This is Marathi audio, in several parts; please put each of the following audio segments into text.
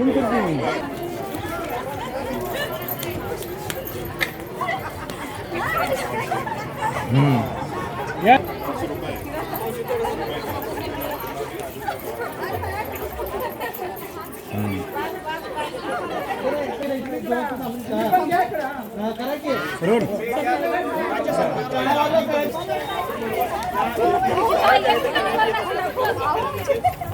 Hmm. Ya. Hmm. Run. Run.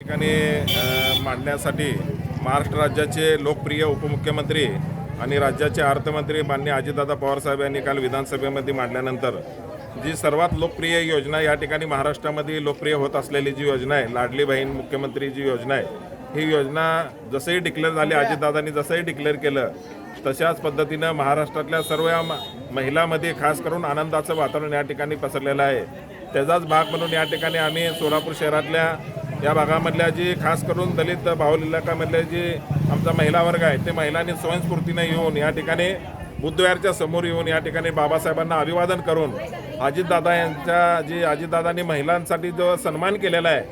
ठिकाणी मांडण्यासाठी महाराष्ट्र राज्याचे लोकप्रिय उपमुख्यमंत्री आणि राज्याचे अर्थमंत्री मान्य अजितदादा पवारसाहेब यांनी काल विधानसभेमध्ये मांडल्यानंतर जी सर्वात लोकप्रिय योजना या ठिकाणी महाराष्ट्रामध्ये लोकप्रिय होत असलेली जी योजना आहे लाडली बहीण मुख्यमंत्री जी योजना आहे ही योजना जसंही डिक्लेअर झाली अजितदादांनी जसंही डिक्लेअर केलं तशाच पद्धतीनं महाराष्ट्रातल्या सर्व या म- महिलांमध्ये खास करून आनंदाचं वातावरण या ठिकाणी पसरलेलं आहे. त्याचाच भाग म्हणून या ठिकाणी आम्ही सोलापूर शहरातल्या या भागामधल्या जी खास करून दलित बाहुल इलाकामधले जी आमचा महिला वर्ग आहे ते महिलांनी स्वयंस्फूर्तीने येऊन या ठिकाणी बुद्धविहारच्या समोर येऊन या ठिकाणी बाबासाहेबांना अभिवादन करून अजितदादा यांच्या जी अजितदादांनी महिलांसाठी जो सन्मान केलेला आहे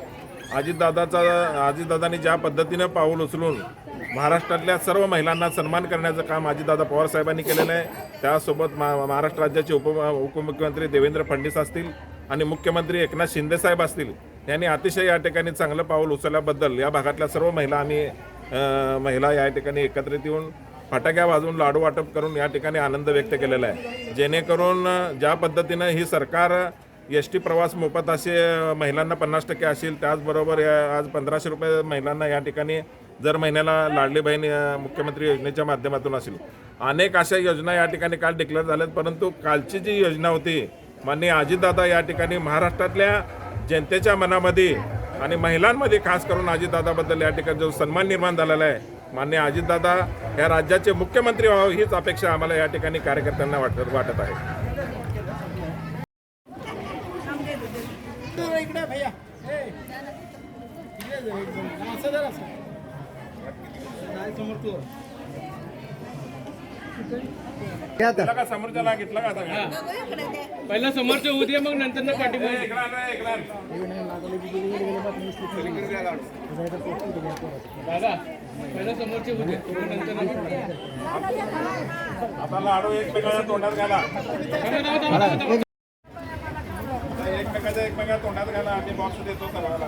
अजितदादाचा अजितदादांनी ज्या पद्धतीनं पाऊल उचलून महाराष्ट्रातल्या सर्व महिलांना सन्मान करण्याचं काम अजितदादा पवार साहेबांनी केलेलं आहे. त्यासोबत मा महाराष्ट्र राज्याचे उप उपमुख्यमंत्री देवेंद्र फडणवीस असतील आणि मुख्यमंत्री एकनाथ शिंदेसाहेब असतील. यांनी अतिशय या ठिकाणी चांगलं पाऊल उचलल्याबद्दल या भागातल्या सर्व महिला आम्ही महिला या ठिकाणी एकत्रित येऊन फटाक्या वाजवून लाडू वाटप करून या ठिकाणी आनंद व्यक्त केलेला आहे. जेणेकरून ज्या पद्धतीनं ही सरकार एस टी प्रवास मोफत असे महिलांना पन्नास टक्के असेल त्याचबरोबर या- आज पंधराशे रुपये महिलांना या ठिकाणी दर महिन्याला लाडली बहीण मुख्यमंत्री योजनेच्या माध्यमातून असेल. अनेक अशा योजना या ठिकाणी काल डिक्लेअर झाल्यात परंतु कालची जी योजना होती माननीय अजितदादा या ठिकाणी महाराष्ट्रातल्या जनतेच्या मनामध्ये आणि महिलांमध्ये खास करून अजितदादाबद्दल या ठिकाणी जो सन्मान निर्माण झालेला आहे मान्य अजितदादा या राज्याचे मुख्यमंत्री व्हावं हीच अपेक्षा आम्हाला या ठिकाणी कार्यकर्त्यांना वाटत वाटत आहे. घेतला का समोरच्याला घेतला का? पहिला समोरचे उद्या मग नंतर ना. दादा पहिला समोरचे उद्या मग नंतर ना पाठीमागे. आता लाडू एकमेकाच्या तोंडात घाला. एकमेकाच्या एकमेकाच्या तोंडात घाला आम्ही बॉक्स देतो सर्वांना